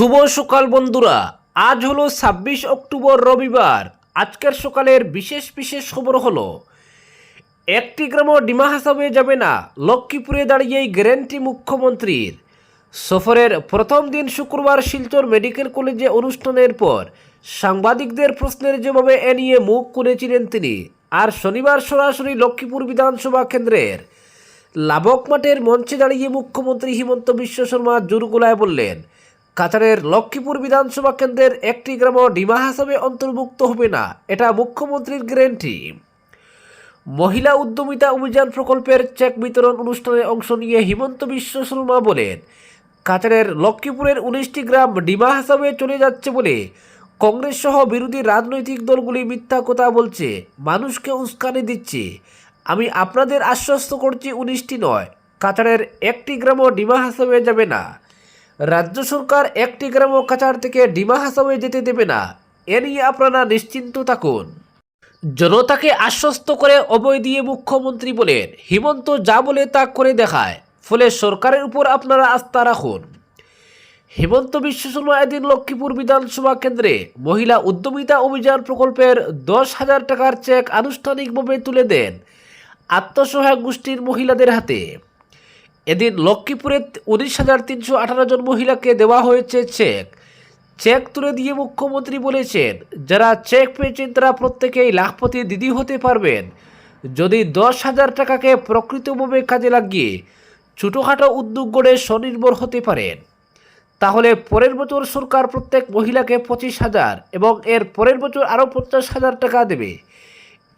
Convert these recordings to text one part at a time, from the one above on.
শুভ সকাল বন্ধুরা। আজ হলো ছাব্বিশ অক্টোবর রবিবার। আজকের সকালের বিশেষ বিশেষ খবর হলো, একটি গ্রামও ডিমা হাসাবে যাবে না, লক্ষ্মীপুরে দাঁড়িয়েই গ্যারেন্টি মুখ্যমন্ত্রীর। সফরের প্রথম দিন শুক্রবার শিলচর মেডিকেল কলেজে অনুষ্ঠানের পর সাংবাদিকদের প্রশ্নের জবাবে এ নিয়ে মুখ খুলেছিলেন তিনি। আর শনিবার সরাসরি লক্ষ্মীপুর বিধানসভা কেন্দ্রের লাবক মাঠের মঞ্চে দাঁড়িয়ে মুখ্যমন্ত্রী হিমন্ত বিশ্ব শর্মা জোরগোলায় বললেন কাছাড়ের লক্ষ্মীপুর বিধানসভা কেন্দ্রের একটি গ্রামও ডিমা হাসাবে অন্তর্ভুক্ত হবে না, এটা মুখ্যমন্ত্রীর গ্যারেন্টি। মহিলা উদ্যমিতা অভিযান প্রকল্পের চেক বিতরণ অনুষ্ঠানে অংশ নিয়ে হিমন্ত বিশ্ব শর্মা বলেন, কাতারের লক্ষ্মীপুরের উনিশটি গ্রাম ডিমা হাসাবে চলে যাচ্ছে বলে কংগ্রেস সহ বিরোধী রাজনৈতিক দলগুলি মিথ্যা কথা বলছে, মানুষকে উস্কানি দিচ্ছে। আমি আপনাদের আশ্বস্ত করছি উনিশটি নয়, কাতারের একটি গ্রামও ডিমা হাসাবে যাবে না। রাজ্য সরকার একটি গ্রাম কাছাড় থেকে ডিমা হাসাবে যেতে দেবে না। এ নিয়ে আপনারা নিশ্চিন্ত থাকুন। জনতাকে আশ্বস্ত করে অভয় দিয়ে মুখ্যমন্ত্রী বলেন, হিমন্ত যা বলে তা করে দেখায়, ফলে সরকারের উপর আপনারা আস্থা রাখুন। হিমন্ত বিশ্ব শর্মা এদিন লক্ষ্মীপুর বিধানসভা কেন্দ্রে মহিলা উদ্যমিতা অভিযান প্রকল্পের দশ হাজার টাকার চেক আনুষ্ঠানিকভাবে তুলে দেন আত্মসহায়ক গোষ্ঠীর মহিলাদের হাতে। এদিন লক্ষ্মীপুরে উনিশ হাজার তিনশো আঠারো জন মহিলাকে দেওয়া হয়েছে চেক। চেক তুলে দিয়ে মুখ্যমন্ত্রী বলেছেন, যারা চেক পেয়েছেন তারা প্রত্যেকেই লাখপতি দিদি হতে পারবেন। যদি দশ হাজার টাকাকে প্রকৃতভাবে কাজে লাগিয়ে ছোটোখাটো উদ্যোগ গড়ে স্বনির্ভর হতে পারেন, তাহলে পরের বছর সরকার প্রত্যেক মহিলাকে পঁচিশ হাজার এবং এর পরের বছর আরও পঞ্চাশ হাজার টাকা দেবে।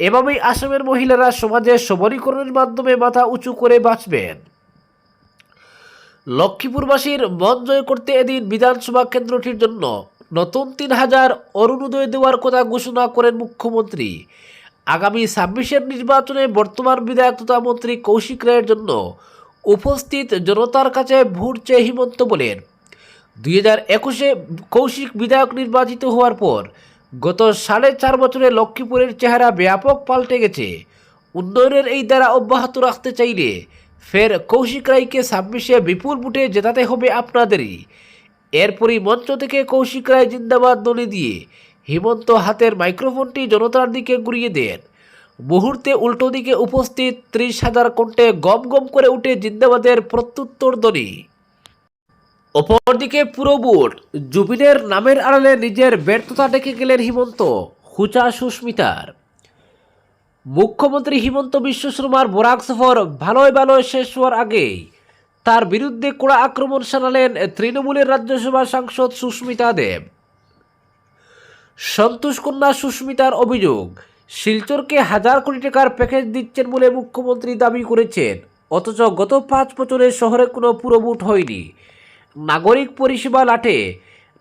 এভাবেই আসামের মহিলারা সমাজে সবলীকরণের মাধ্যমে মাথা উঁচু করে বাঁচবেন। লক্ষ্মীপুরবাসীর মন জয় করতে এদিন বিধানসভা কেন্দ্রটির জন্য নতুন তিন হাজার অরুণোদয় দেওয়ার কথা ঘোষণা করেন মুখ্যমন্ত্রী। আগামী ছাব্বিশের নির্বাচনে বর্তমান বিধায়ক তথা মন্ত্রী কৌশিক রায়ের জন্য উপস্থিত জনতার কাছে ভোট চেয়ে হিমন্ত বলেন। দুই হাজার একুশে কৌশিক বিধায়ক নির্বাচিত হওয়ার পর গত সাড়ে চার বছরে লক্ষ্মীপুরের চেহারা ব্যাপক পাল্টে গেছে। উন্নয়নের এই দ্বারা অব্যাহত রাখতে চাইলে ফের কৌশিক রায়কে ছাব্বিশে বিপুল বুটে জেতাতে হবে আপনাদেরই। এরপরই মঞ্চ থেকে কৌশিক রায় জিন্দাবাদ দলে দিয়ে হিমন্ত হাতের মাইক্রোফোনটি জনতার দিকে ঘুরিয়ে দেন। মুহূর্তে উল্টো দিকে উপস্থিত ত্রিশ হাজার কণ্ঠে গম গম করে উঠে জিন্দাবাদের প্রত্যুত্তর ধ্বনি। অপরদিকে পুরো বুট জুবিনের নামের আড়ালে নিজের ব্যর্থতা ডেকে গেলেন হিমন্ত হুচা সুস্মিতার। মুখ্যমন্ত্রী হিমন্ত বিশ্ব শর্মার বরাক সফর ভালোই ভালোয় শেষ হওয়ার আগেই তার বিরুদ্ধে কড়া আক্রমণ শানালেন তৃণমূলের রাজ্যসভা সাংসদ সুস্মিতা দেব। সন্তোষ কন্যা সুস্মিতার অভিযোগ, শিলচরকে হাজার কোটি টাকার প্যাকেজ দিচ্ছেন বলে মুখ্যমন্ত্রী দাবি করেছেন, অথচ গত পাঁচ বছরে শহরে কোনো পুরোভোট হয়নি। নাগরিক পরিষেবা লাঠে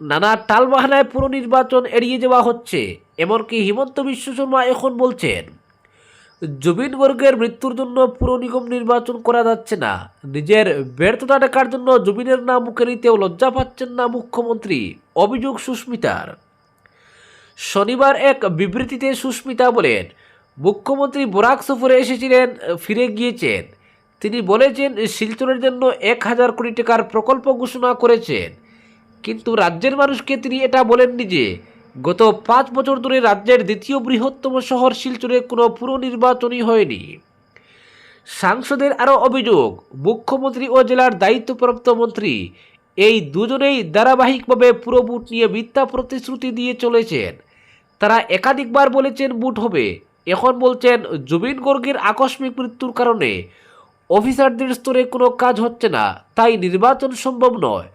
নানা টালবাহানায় পুরো নির্বাচন এড়িয়ে যাওয়া হচ্ছে, এমনকি হিমন্ত বিশ্ব শর্মা এখন বলছেন জুবিন গর্গের মৃত্যুর জন্য পুর নিগম নির্বাচন করা যাচ্ছে না। নিজের ব্যর্থতা দেখার জন্য জুবিনের নাম মুখে নিতেও লজ্জা পাচ্ছেন না মুখ্যমন্ত্রী। অভিযোগ সুস্মিতার। শনিবার এক বিবৃতিতে সুস্মিতা বলেন, মুখ্যমন্ত্রী বরাক সফরে এসেছিলেন, ফিরে গিয়েছেন। তিনি বলেছেন, শিলচরের জন্য এক হাজার কোটি টাকার প্রকল্প ঘোষণা করেছেন। কিন্তু রাজ্যের মানুষকে তিনি এটা বলেননি যে গত পাঁচ বছর ধরে রাজ্যের দ্বিতীয় বৃহত্তম শহর শিলচরে কোনো পুর নির্বাচনই হয়নি। সাংসদের আরও অভিযোগ, মুখ্যমন্ত্রী ও জেলার দায়িত্বপ্রাপ্ত মন্ত্রী এই দুজনেই ধারাবাহিকভাবে পুরো বুট নিয়ে মিথ্যা প্রতিশ্রুতি দিয়ে চলেছেন। তারা একাধিকবার বলেছেন বুট হবে। এখন বলছেন, জুবিন গর্গের আকস্মিক মৃত্যুর কারণে অফিসারদের স্তরে কোনো কাজ হচ্ছে না, তাই নির্বাচন সম্ভব নয়।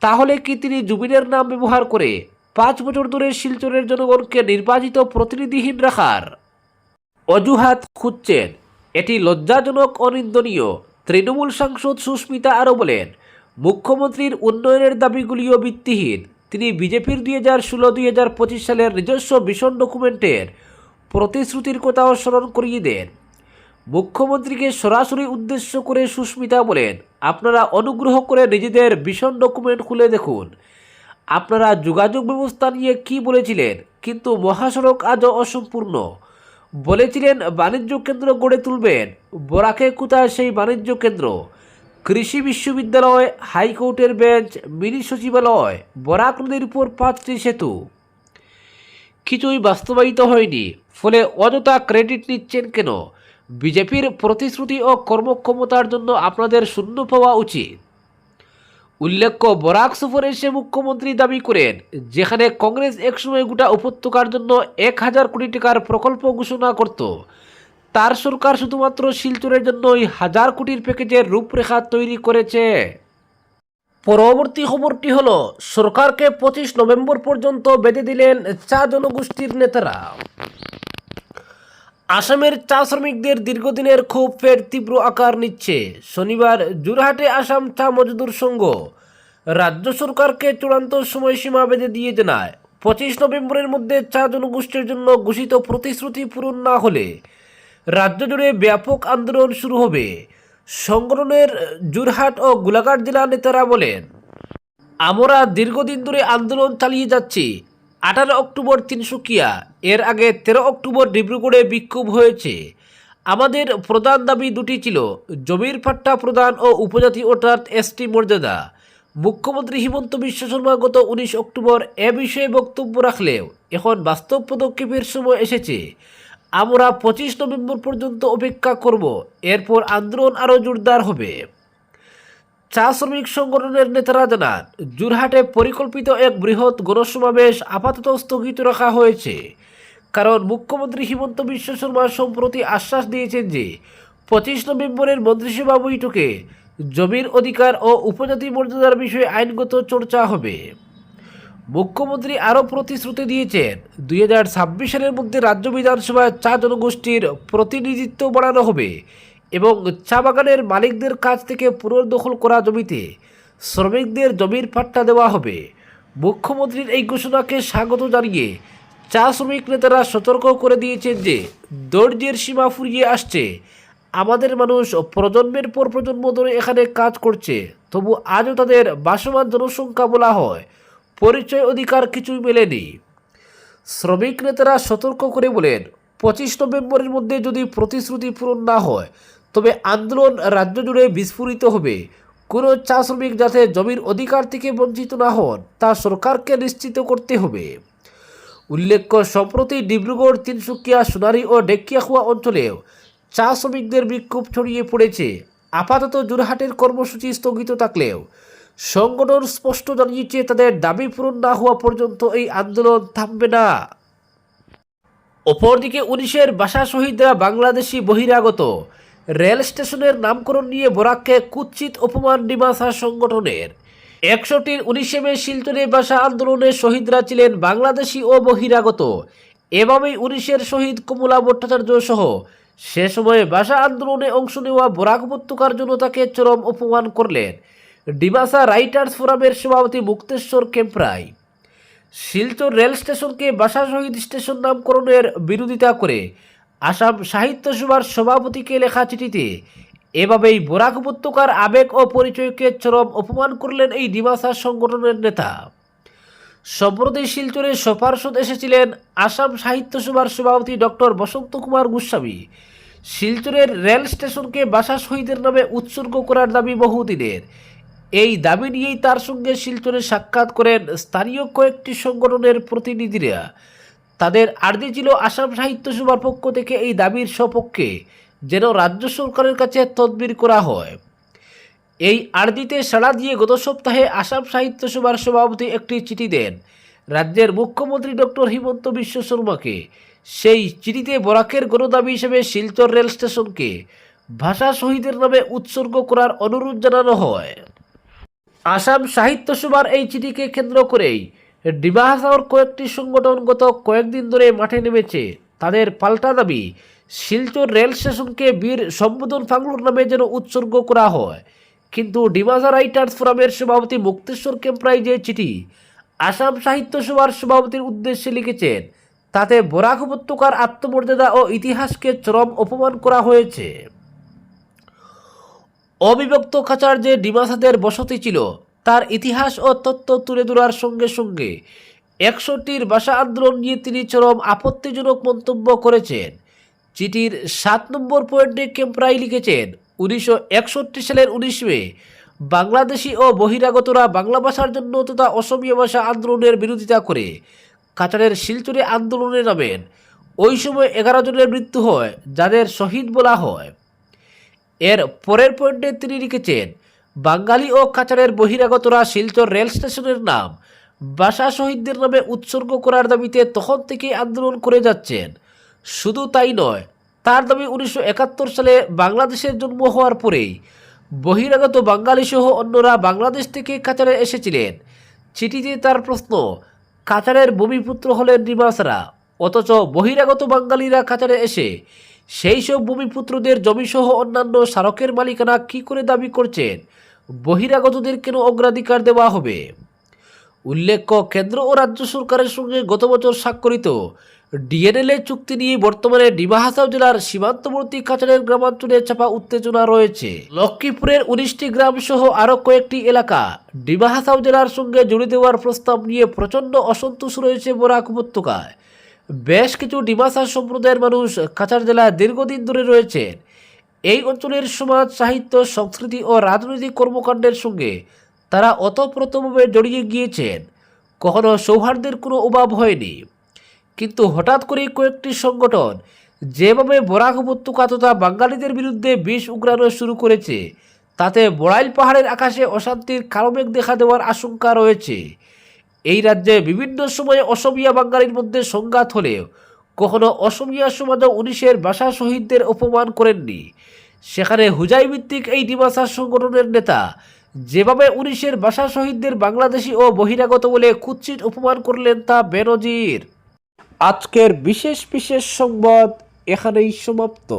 তাহলে কি তিনি জুবিনের নাম ব্যবহার করে পাঁচ বছর ধরে শিলচরের জনগণকে নির্বাচিত প্রতিনিধিহীন রাখার অজুহাত খুঁজছেন। এটি লজ্জাজনক, অনিন্দনীয়। তৃণমূল সাংসদ সুস্মিতা আরও বলেন, মুখ্যমন্ত্রীর উন্নয়নের দাবিগুলিও ভিত্তিহীন। তিনি বিজেপির দুই হাজার ষোলো, দুই হাজার পঁচিশ সালের নিজস্ব ভীষণ ডকুমেন্টের প্রতিশ্রুতির কথাও স্মরণ করিয়ে দেন। মুখ্যমন্ত্রীকে সরাসরি উদ্দেশ্য করে সুস্মিতা বলেন, আপনারা অনুগ্রহ করে নিজেদের ভীষণ ডকুমেন্ট খুলে দেখুন। আপনারা যোগাযোগ ব্যবস্থা নিয়ে কি বলেছিলেন? কিন্তু মহাসড়ক আজও অসম্পূর্ণ। বলেছিলেন, বাণিজ্য কেন্দ্র গড়ে তুলবেন। বরাকে কোথায় সেই বাণিজ্য কেন্দ্র? কৃষি বিশ্ববিদ্যালয়, হাইকোর্টের বেঞ্চ, মিনি সচিবালয়, বরাক নদীর উপর পাঁচটি সেতু। কিছুই বাস্তবায়িত হয়নি। ফলে অযথা ক্রেডিট নিচ্ছেন কেন? বিজেপির প্রতিশ্রুতি ও কর্মক্ষমতার জন্য আপনাদের শূন্য পাওয়া উচিত। উল্লেখ্য, বরাক সফরে এসে মুখ্যমন্ত্রী দাবি করেন, যেখানে কংগ্রেস একসময় গোটা উপত্যকার জন্য এক হাজার কোটি টাকার প্রকল্প ঘোষণা করত। তার সরকার শুধুমাত্র শিলচরের জন্যই হাজার কোটির প্যাকেজের রূপরেখা তৈরি করেছে। পরবর্তী খবরটি হল, সরকারকে পঁচিশ নভেম্বর পর্যন্ত বেঁধে দিলেন চা জনগোষ্ঠীর নেতারা। আসামের চা শ্রমিকদের দীর্ঘদিনের ক্ষোভ ফের তীব্র আকার নিচ্ছে। শনিবার জোরহাটে আসাম চা মজদুর সংঘ। রাজ্য সরকারকে চূড়ান্ত সময়সীমা বেঁধে দিয়ে জানায়, পঁচিশ নভেম্বরের মধ্যে চা জনগোষ্ঠীর জন্য ঘোষিত প্রতিশ্রুতি পূরণ না হলে রাজ্য জুড়ে ব্যাপক আন্দোলন শুরু হবে, সংগঠনের জোরহাট ও গোলাঘাট জেলা নেতারা বলেন। আমরা দীর্ঘদিন ধরে আন্দোলন চালিয়ে যাচ্ছি আঠারো অক্টোবর তিনসুকিয়া এর আগে তেরো অক্টোবর ডিব্রুগড়ে বিক্ষোভ হয়েছে। আমাদের প্রধান দাবি দুটি ছিল, জমির পাট্টা প্রদান ও উপজাতি অর্থাৎ এসটি মর্যাদা। মুখ্যমন্ত্রী হিমন্ত বিশ্ব শর্মা গত উনিশ অক্টোবর এ বিষয়ে বক্তব্য রাখলেও এখন বাস্তব পদক্ষেপের সময় এসেছে। আমরা পঁচিশ নভেম্বর পর্যন্ত অপেক্ষা করব, এরপর আন্দোলন আরও জোরদার হবে। চা শ্রমিক সংগঠনের নেতারা জানান, জোরহাটে পরিকল্পিত এক বৃহৎ গণসমাবেশ আপাতত স্থগিত রাখা হয়েছে। কারণ মুখ্যমন্ত্রী হিমন্ত বিশ্ব শর্মা সম্প্রতি আশ্বাস দিয়েছেন যে, পঁচিশ নভেম্বরের মন্ত্রিসভা বৈঠকে জমির অধিকার ও উপজাতি মর্যাদার বিষয়ে আইনগত চর্চা হবে। মুখ্যমন্ত্রী আরও প্রতিশ্রুতি দিয়েছেন, দুই হাজার ছাব্বিশ সালের মধ্যে রাজ্য বিধানসভায় চা জনগোষ্ঠীর প্রতিনিধিত্ব বাড়ানো হবে। এবং চা বাগানের মালিকদের কাছ থেকে পুনর্দখল করা জমিতে শ্রমিকদের জমির পাট্টা দেওয়া হবে। মুখ্যমন্ত্রীর এই ঘোষণাকে স্বাগত জানিয়ে চা শ্রমিক নেতারা সতর্ক করে দিয়েছেন যে দৈর্যের সীমা ফুরিয়ে আসছে। আমাদের মানুষ প্রজন্মের পর প্রজন্ম ধরে এখানে কাজ করছে, তবু আজও তাদের বাসমান জনসংখ্যা বলা হয়, পরিচয় অধিকার কিছুই মেলেনি। শ্রমিক নেতারা সতর্ক করে বলেন, পঁচিশ নভেম্বরের মধ্যে যদি প্রতিশ্রুতি পূরণ না হয় তবে আন্দোলন রাজ্য জুড়ে বিস্ফোরিত হবে। কোনো চা শ্রমিক যাতে জমির অধিকার থেকে বঞ্চিত না হন, তা সরকারকে নিশ্চিত করতে হবে। উল্লেখ্য, সম্প্রতি ডিব্রুগড়, তিনসুকিয়া, সোনারি ও ডেকিয়াখুয়া অঞ্চলেও চা শ্রমিকদের বিক্ষোভ ছড়িয়ে পড়েছে। আপাতত জোরহাটের কর্মসূচি স্থগিত থাকলেও সংগঠন স্পষ্ট জানিয়েছে, তাদের দাবি পূরণ না হওয়া পর্যন্ত এই আন্দোলন থামবে না। অপরদিকে উনিশের বাসা শহীদরা বাংলাদেশি বহিরাগত রেল স্টেশনের নামকরণ নিয়ে বরাককে কুৎসিত অপমান ডিমাসা সংগঠনের। একশোটির উনিশে মে শিলচরে বাসা আন্দোলনে শহীদরা ছিলেন বাংলাদেশি ও বহিরাগত। এভাবেই উনিশের শহীদ কমলা ভট্টাচার্য সহ সে সময়ে ভাষা আন্দোলনে অংশ নেওয়া বরাক উপত্যকার জনতাকে চরম অপমান করলেন ডিমাসা রাইটার্স ফোরামের সভাপতি মুক্তেশ্বর কেম্পরায় শিলচর রেল স্টেশনকে বাসা শহীদ স্টেশন নামকরণের বিরোধিতা করে আসাম সাহিত্য সভার সভাপতিকে লেখা চিঠিতে, এভাবেই বরাক উপত্যকার আবেগ ও পরিচয়কে চরম অপমান করলেন এই ডিমাসা সংগঠনের নেতা। সম্প্রতি শিলচরে সপার্ষদ এসেছিলেন আসাম সাহিত্য সভার সভাপতি ডক্টর বসন্ত কুমার গোস্বামী। শিলচরের রেল স্টেশনকে বাসা শহীদের নামে উৎসর্গ করার দাবি বহুদিনের। এই দাবি নিয়েই তার সঙ্গে শিলচরে সাক্ষাৎ করেন স্থানীয় কয়েকটি সংগঠনের প্রতিনিধিরা। তাদের আর্জি ছিল আসাম সাহিত্য সভার পক্ষ থেকে এই দাবির সপক্ষে যেন রাজ্য সরকারের কাছে তদবির করা হয়। এই আর্জিতে সাড়া দিয়ে গত সপ্তাহে আসাম সাহিত্য সভার সভাপতি একটি চিঠি দেন। রাজ্যের মুখ্যমন্ত্রী ডক্টর হিমন্ত বিশ্ব শর্মাকে। সেই চিঠিতে বরাকের গণদাবি হিসেবে শিলচর রেল স্টেশনকে ভাষা শহীদের নামে উৎসর্গ করার অনুরোধ জানানো হয়। আসাম সাহিত্য সভার এই চিঠিকে কেন্দ্র করেই ডিমাহাসাওর কয়েকটি সংগঠন গত কয়েকদিন ধরে মাঠে নেমেছে। তাদের পাল্টা দাবি, শিলচর রেল স্টেশনকে বীর সম্বোধন ফাংলুর নামে যেন উৎসর্গ করা হয়। কিন্তু ডিমাসা রাইটার্স ফোরামের সভাপতি মুক্তেশ্বর কেম্প্রাই যে চিঠি, আসাম সাহিত্য সভার সভাপতির উদ্দেশ্যে লিখেছেন, তাতে বরাক উপত্যকার আত্মমর্যাদা ও ইতিহাসকে চরম অপমান করা হয়েছে। অবিভক্ত খাঁচার যে ডিমাসাদের বসতি ছিল তার ইতিহাস ও তত্ত্ব তুলে ধরার সঙ্গে সঙ্গে একশোটির ভাষা আন্দোলন নিয়ে তিনি চরম আপত্তিজনক মন্তব্য করেছেন। চিঠির সাত নম্বর পয়েন্টে কেম্প্রাই লিখেছেন, উনিশশো একষট্টি সালের উনিশ মে, বাংলাদেশি ও বহিরাগতরা বাংলা ভাষার জন্য তথা অসমীয়া ভাষা আন্দোলনের বিরোধিতা করে কাটারের শিলচরে আন্দোলনে নামেন। ওই সময় এগারো জনের মৃত্যু হয়, যাদের শহীদ বলা হয়। এর পরের পয়েন্টে তিনি লিখেছেন বাঙালি ও কাচারের বহিরাগতরা শিলচর রেল স্টেশনের নাম। ভাষা শহীদদের নামে উৎসর্গ করার দাবিতে তখন থেকে আন্দোলন করে যাচ্ছেন। শুধু তাই নয়, তার দাবি উনিশশো একাত্তর সালে বাংলাদেশের জন্ম হওয়ার পরেই বহিরাগত বাঙালি সহ অন্যরা বাংলাদেশ থেকে কাচারে এসেছিলেন। চিঠিতে তার প্রশ্ন, কাচারের ভূমিপুত্র হলেন নিবাসরা অথচ বহিরাগত বাঙালিরা কাচারে এসে সেই সব ভূমিপুত্রদের জমিসহ অন্যান্য স্মারকের মালিকানা কি করে দাবি করছেন? বহিরাগতদের কেন অগ্রাধিকার দেওয়া হবে? উল্লেখ্য, কেন্দ্র ও রাজ্য সরকারের সঙ্গে গত বছর স্বাক্ষরিত ডিএনএলএ চুক্তি নিয়ে বর্তমানে ডিমাহাসাও জেলার সীমান্তবর্তী কাছাড়ের গ্রামাঞ্চলে চাপা উত্তেজনা রয়েছে। লক্ষ্মীপুরের উনিশটি গ্রাম সহ আরও কয়েকটি এলাকা ডিমাহাসাও জেলার সঙ্গে জুড়ে দেওয়ার প্রস্তাব নিয়ে প্রচণ্ড অসন্তোষ রয়েছে বরাক উপত্যকায়। বেশ কিছু ডিমাসা সম্প্রদায়ের মানুষ কাছাড় জেলায় দীর্ঘদিন ধরে রয়েছেন। এই অঞ্চলের সমাজ, সাহিত্য, সংস্কৃতি ও রাজনৈতিক কর্মকাণ্ডের সঙ্গে তারা অতপ্রতভাবে জড়িয়ে গিয়েছেন। কখনো সৌহার্দ্যের কোনো অভাব হয়নি। কিন্তু হঠাৎ করে কয়েকটি সংগঠন, যেভাবে বরাক উপত্যকা তথা বাঙালিদের বিরুদ্ধে বিষ উগরানো শুরু করেছে, তাতে বড়াইল পাহাড়ের আকাশে অশান্তির কালমেঘ দেখা দেওয়ার আশঙ্কা রয়েছে। এই রাজ্যে বিভিন্ন সময়ে অসমিয়া বাঙালির মধ্যে সংঘাত হলেও কখনো অসমীয়া সমাজে উনিশের ভাষা শহীদদের অপমান করেননি। সেখানে হুজাই ভিত্তিক এই ডিমাসা সংগঠনের নেতা, যেভাবে উনিশের ভাষা শহীদদের বাংলাদেশি ও বহিরাগত বলে কুৎসিত অপমান করলেন তা বেনজির। আজকের বিশেষ বিশেষ সংবাদ এখানেই সমাপ্ত।